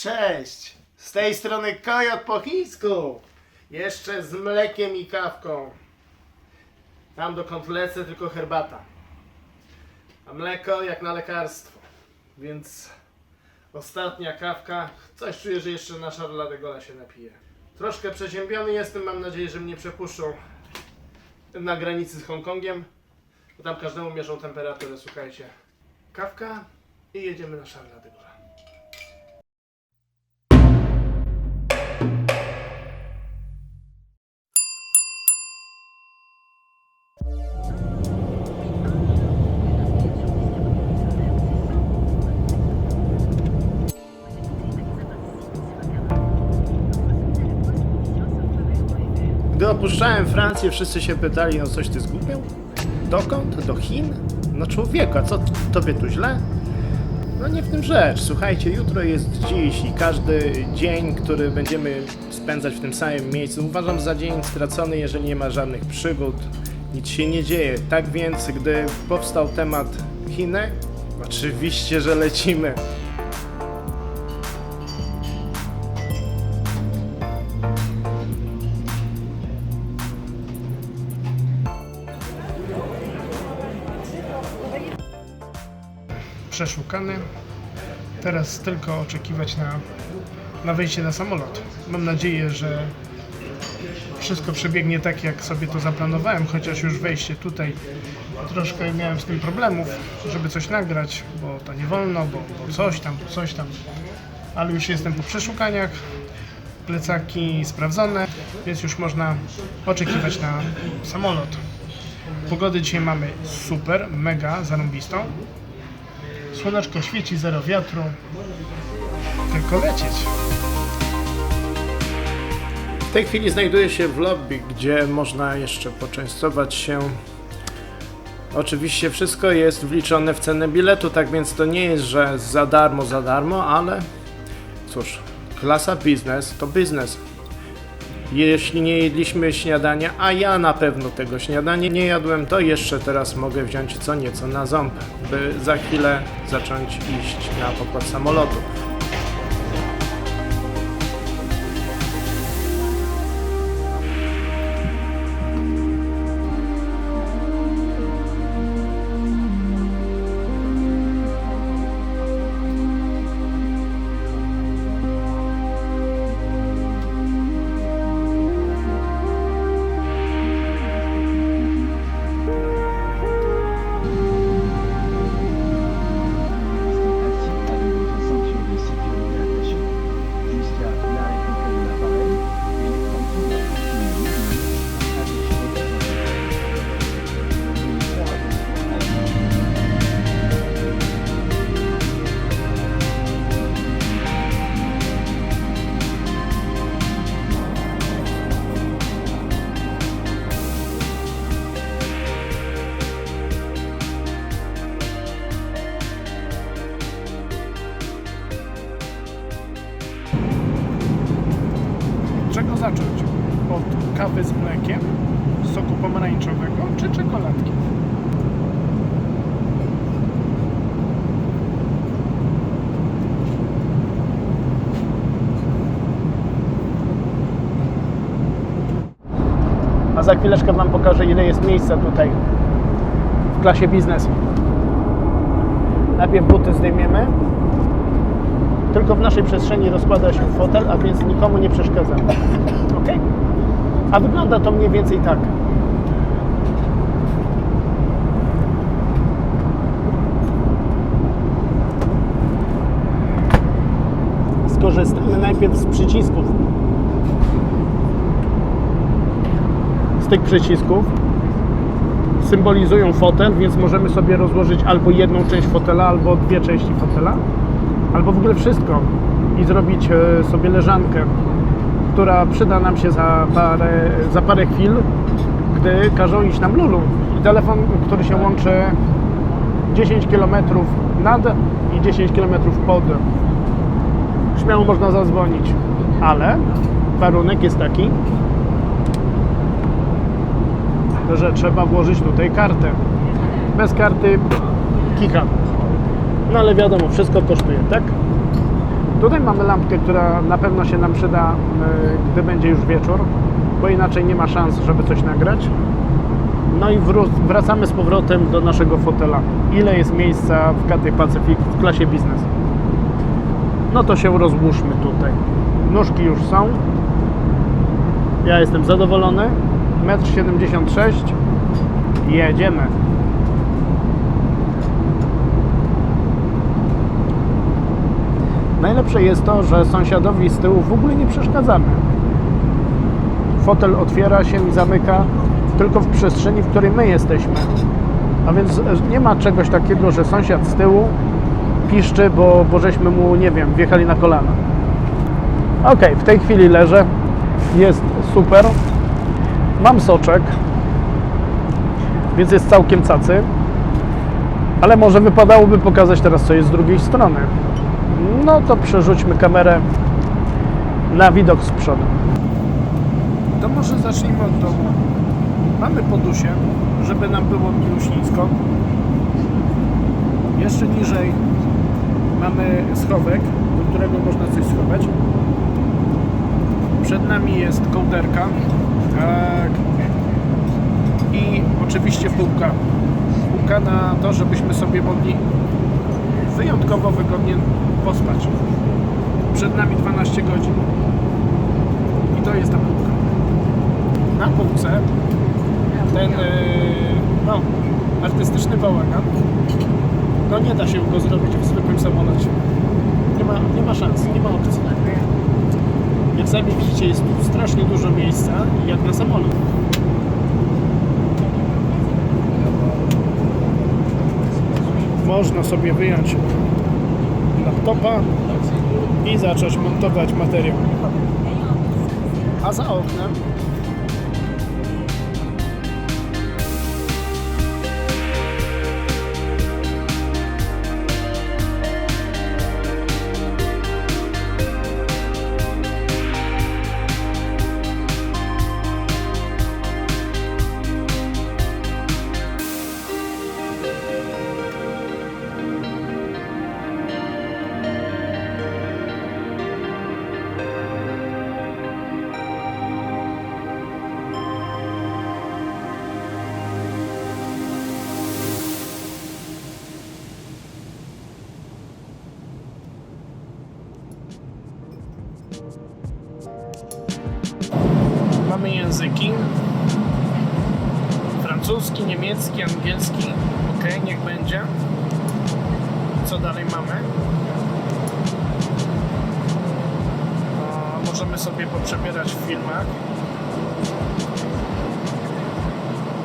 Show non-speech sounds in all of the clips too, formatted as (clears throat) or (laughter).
Cześć! Z tej strony Kojot po chińsku. Jeszcze z mlekiem i kawką. Tam dokąd lecę tylko herbata. A mleko jak na lekarstwo. Więc ostatnia kawka. Coś czuję, że jeszcze na Charla de Gaulle się napije. Troszkę przeziębiony jestem. Mam nadzieję, że mnie przepuszczą na granicy z Hongkongiem. Bo tam każdemu mierzą temperaturę. Słuchajcie. Kawka i jedziemy na Charla de opuszczałem Francję, wszyscy się pytali, no coś ty zgubił? Dokąd? Do Chin? No człowieku, a co tobie tu źle? No nie w tym rzecz. Słuchajcie, jutro jest dziś i każdy dzień, który będziemy spędzać w tym samym miejscu, uważam za dzień stracony, jeżeli nie ma żadnych przygód, nic się nie dzieje. Tak więc, gdy powstał temat Chiny, oczywiście, że lecimy. Przeszukany. Teraz tylko oczekiwać na, na wejście na samolot. Mam nadzieję, że wszystko przebiegnie tak, jak sobie to zaplanowałem, chociaż już wejście tutaj troszkę miałem z tym problemów, żeby coś nagrać, bo to nie wolno, bo, bo coś tam, coś tam. Ale już jestem po przeszukaniach, plecaki sprawdzone, więc już można oczekiwać na samolot. Pogody dzisiaj mamy super, mega zarąbistą. Słoneczko świeci, zero wiatru. Tylko lecieć. W tej chwili znajduję się w lobby, gdzie można jeszcze poczęstować się. Oczywiście wszystko jest wliczone w cenę biletu, tak więc to nie jest, że za darmo, za darmo, ale cóż, klasa biznes to biznes. Jeśli nie jedliśmy śniadania, a ja na pewno tego śniadania nie jadłem, to jeszcze teraz mogę wziąć co nieco na ząb, by za chwilę zacząć iść na pokład samolotu. Za chwileczkę Wam pokażę, ile jest miejsca tutaj w klasie biznes. Najpierw buty zdejmiemy. Tylko w naszej przestrzeni rozkłada się fotel, a więc nikomu nie przeszkadza. Ok? A wygląda to mniej więcej tak. Skorzystamy najpierw z przycisków. Tych przycisków symbolizują fotel, więc możemy sobie rozłożyć albo jedną część fotela, albo dwie części fotela albo w ogóle wszystko i zrobić e, sobie leżankę, która przyda nam się za parę, za parę chwil, gdy każą iść nam lulu. I telefon, który się łączy 10 km nad i 10 km pod. Śmiało można zadzwonić, ale warunek jest taki, że trzeba włożyć tutaj kartę. Bez karty kicha. No ale wiadomo, wszystko kosztuje, tak? Tutaj mamy lampkę, która na pewno się nam przyda, y, gdy będzie już wieczór, bo inaczej nie ma szans, żeby coś nagrać. No i wracamy z powrotem do naszego fotela. Ile jest miejsca w Cathay Pacific w klasie biznes? No to się rozłóżmy tutaj. Nóżki już są. Ja jestem zadowolony. 1,76 m. Jedziemy. Najlepsze jest to, że sąsiadowi z tyłu w ogóle nie przeszkadzamy. Fotel otwiera się i zamyka tylko w przestrzeni, w której my jesteśmy. A więc e, nie ma czegoś takiego, że sąsiad z tyłu piszczy, bo, bo żeśmy mu, nie wiem, wjechali na kolana. Ok, w tej chwili leżę. Jest super. Mam soczek, więc jest całkiem cacy. Ale może wypadałoby pokazać teraz, co jest z drugiej strony. No to przerzućmy kamerę na widok z przodu. To może zacznijmy od dołu. Mamy podusie, żeby nam było minus nisko. Jeszcze niżej mamy schowek, do którego można coś schować. Przed nami jest kołderka. Tak. I oczywiście półka. Półka na to, żebyśmy sobie mogli wyjątkowo wygodnie pospać. Przed nami 12 godzin. I to jest ta półka. Na półce ten yy, no, artystyczny bałagan no nie da się go zrobić w zwykłym samolocie. Nie ma, nie ma szans, nie ma opcji. Jak sami widzicie, jest tu strasznie dużo miejsca, jak na samolot. Można sobie wyjąć laptopa i zacząć montować materiał. A za oknem mamy języki. Francuski, niemiecki, angielski. Ok, niech będzie. Co dalej mamy? O, możemy sobie poprzebierać w filmach.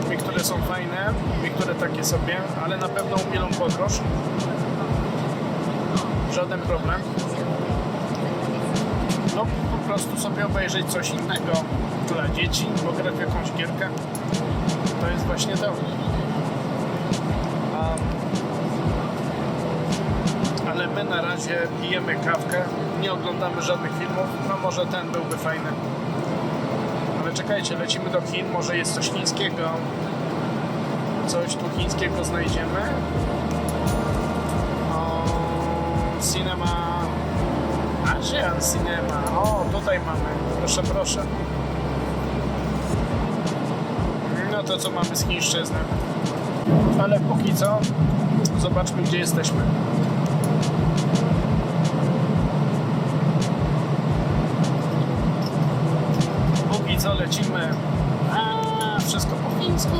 Niektóre są fajne, niektóre takie sobie, ale na pewno umilą podróż. Żaden problem no po prostu sobie obejrzeć coś innego dla dzieci, pograć w jakąś gierkę. To jest właśnie to. Ale my na razie pijemy kawkę, nie oglądamy żadnych filmów, no może ten byłby fajny. Ale czekajcie, lecimy do Chin, może jest coś chińskiego. Coś tu chińskiego znajdziemy. O, cinema Asian Cinema. O, tutaj mamy. Proszę, proszę. No to co mamy z chińszczyzny. Ale póki co, zobaczmy gdzie jesteśmy. Póki co lecimy. A, wszystko po chińsku.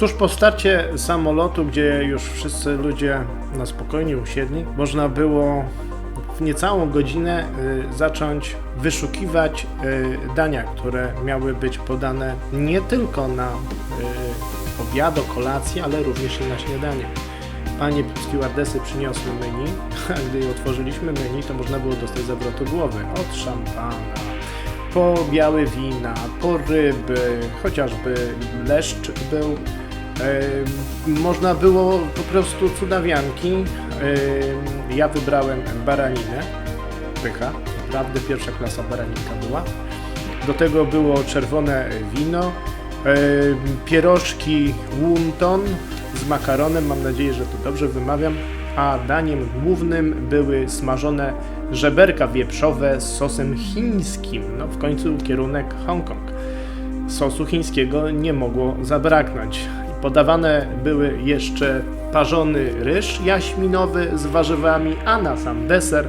Tuż po starcie samolotu, gdzie już wszyscy ludzie na spokojnie usiedli, można było w niecałą godzinę y, zacząć wyszukiwać y, dania, które miały być podane nie tylko na y, obiad, kolację, ale również i na śniadanie. Panie stewardesy przyniosły menu, (laughs) a gdy otworzyliśmy menu, to można było dostać zawrotu głowy. Od szampana, po białe wina, po ryby, chociażby leszcz był. Można było po prostu cudawianki. Ja wybrałem baraninę, pycha, naprawdę pierwsza klasa baraninka była. Do tego było czerwone wino, pierożki wonton z makaronem, mam nadzieję, że to dobrze wymawiam, a daniem głównym były smażone żeberka wieprzowe z sosem chińskim, no w końcu kierunek Hongkong. Sosu chińskiego nie mogło zabraknąć. Podawane były jeszcze parzony ryż jaśminowy z warzywami, a na sam deser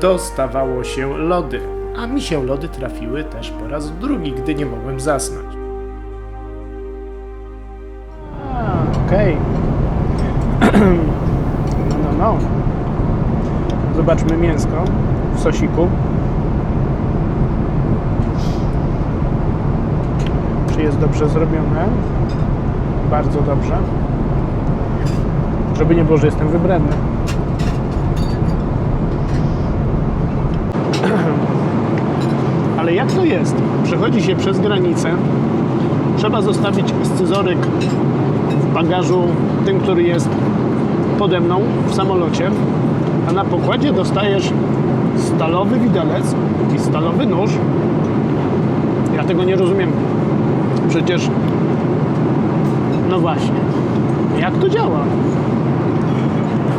dostawało się lody. A mi się lody trafiły też po raz drugi, gdy nie mogłem zasnąć. Okej. (clears throat) No, no, no. Zobaczmy mięsko w sosiku. Czy jest dobrze zrobione? Bardzo dobrze. Żeby nie było, że jestem wybredny. (clears throat) Ale jak to jest? Przechodzi się przez granicę. Trzeba zostawić scyzoryk w bagażu, tym, który jest pode mną w samolocie, a na pokładzie dostajesz stalowy widelec i stalowy nóż. Ja tego nie rozumiem. Przecież, no właśnie, jak to działa?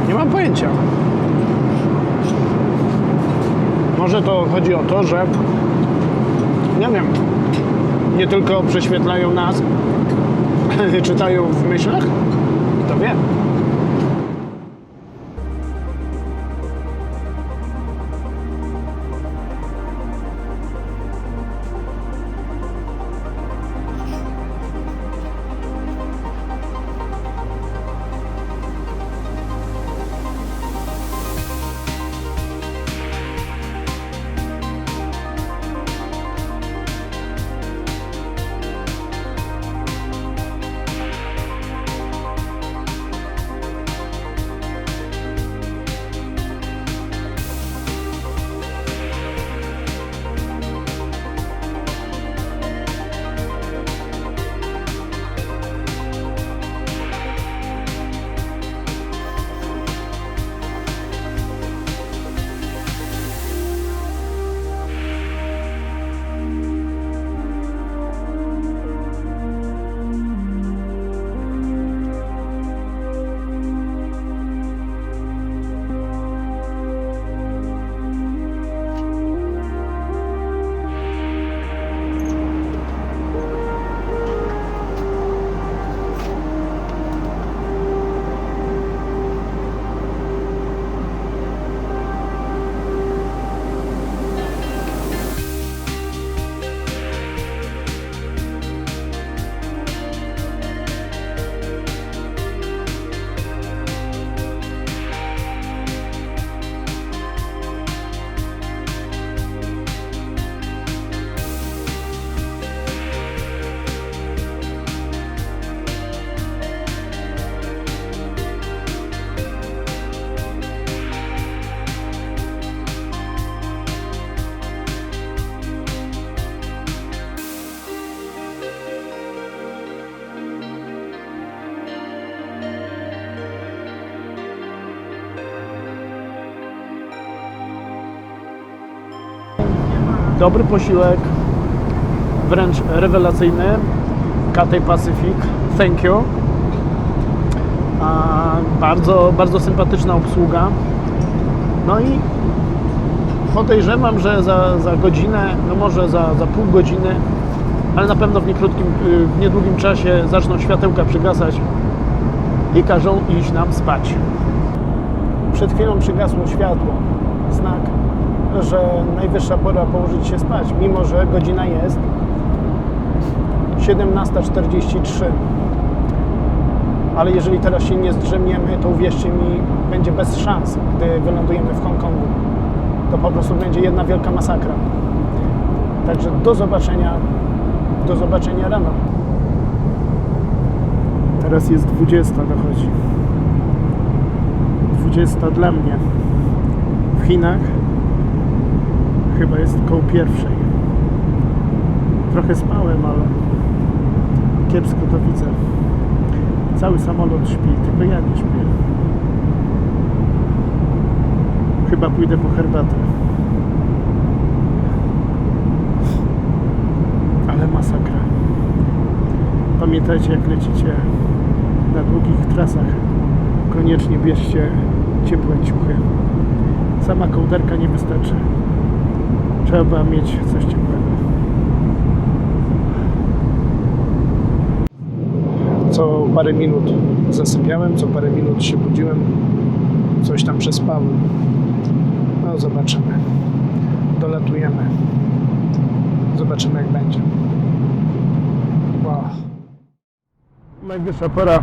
Nie mam pojęcia. Może to chodzi o to, że nie wiem, nie tylko prześwietlają nas, (clears throat) czytają w myślach, to wiem. Dobry posiłek, wręcz rewelacyjny. Cathay Pacific, thank you. A, bardzo, bardzo sympatyczna obsługa. No i podejrzewam, że za, za godzinę, no może za, za pół godziny, ale na pewno w, niekrótkim, w niedługim czasie zaczną światełka przygasać i każą iść nam spać. Przed chwilą przygasło światło. Znak, że najwyższa pora położyć się spać, mimo że godzina jest 17.43. Ale jeżeli teraz się nie zdrzemniemy, to uwierzcie mi, będzie bez szans, gdy wylądujemy w Hongkongu. to po prostu będzie jedna wielka masakra. Także do zobaczenia, do zobaczenia rano. Teraz jest 20 dochodzi. 20 dla mnie. W Chinach chyba jest koło pierwszej. Trochę spałem, ale kiepsko to widzę. Cały samolot śpi, tylko ja nie śpię. Chyba pójdę po herbatę. Ale masakra. Pamiętajcie, jak lecicie na długich trasach, koniecznie bierzcie ciepłe ciuchy. Sama kołderka nie wystarczy. Trzeba mieć coś ciepłego. Co parę minut zasypiałem, co parę minut się budziłem, coś tam przespałem. No zobaczymy. Dolatujemy. Zobaczymy jak będzie. Wow. Najwyższa pora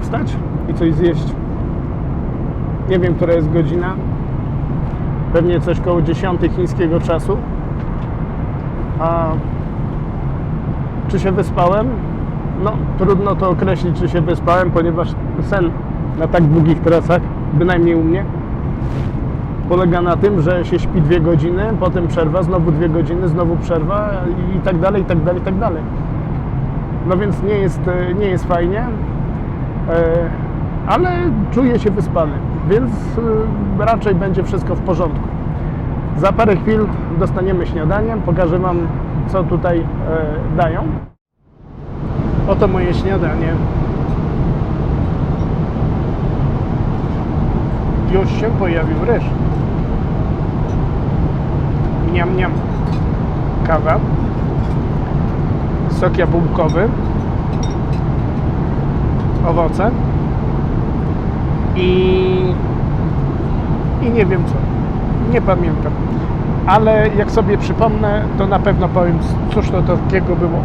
wstać i coś zjeść. Nie wiem, która jest godzina. Pewnie coś koło 10 chińskiego czasu. A czy się wyspałem? No, trudno to określić, czy się wyspałem, ponieważ sen na tak długich trasach, bynajmniej u mnie, polega na tym, że się śpi dwie godziny, potem przerwa, znowu dwie godziny, znowu przerwa i tak dalej, i tak dalej, i tak dalej. No więc nie jest, nie jest fajnie, e, ale czuję się wyspany, więc e, raczej będzie wszystko w porządku. Za parę chwil dostaniemy śniadanie, pokażę Wam, co tutaj e, dają. Oto moje śniadanie. Już się pojawił ryż. Miam, miam. Kawa. Sok jabłkowy. Owoce. I... I nie wiem co. Nie pamiętam. Ale jak sobie przypomnę, to na pewno powiem, cóż to takiego było.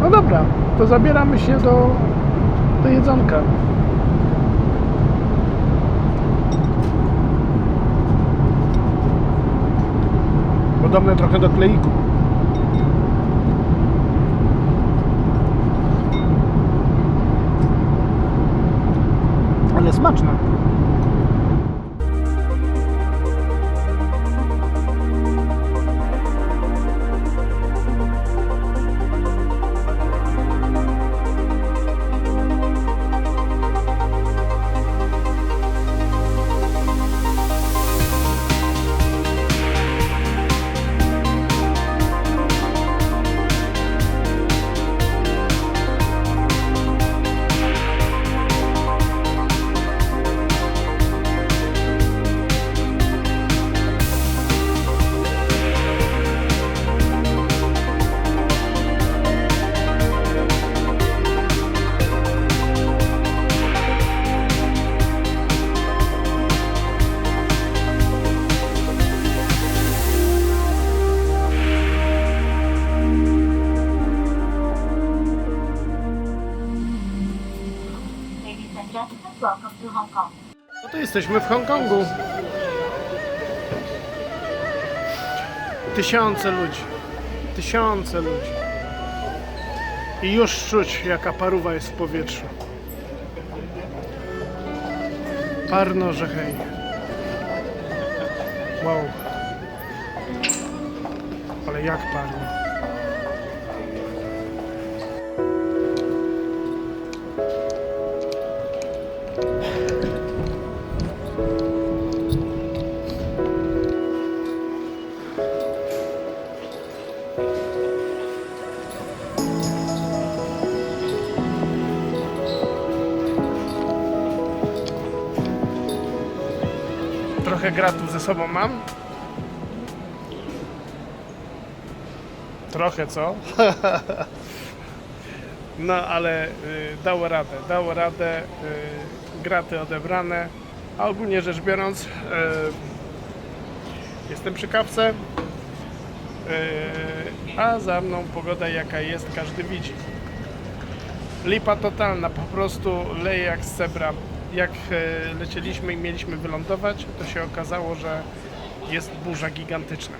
No dobra, to zabieramy się do, do jedzonka. Podobne trochę do kleiku. Ale jesteśmy w Hongkongu. Tysiące ludzi. Tysiące ludzi. I już czuć, jaka paruwa jest w powietrzu. Parno, że hej. Wow. Ale jak parno. Trochę gratów ze sobą mam. Trochę co? (laughs) No ale y, dało radę, dało radę, y, graty odebrane, a ogólnie rzecz biorąc y, jestem przy kawce, y, a za mną pogoda jaka jest, każdy widzi. Lipa totalna, po prostu leje jak z cebra. Jak e, lecieliśmy i mieliśmy wylądować, to się okazało, że jest burza gigantyczna.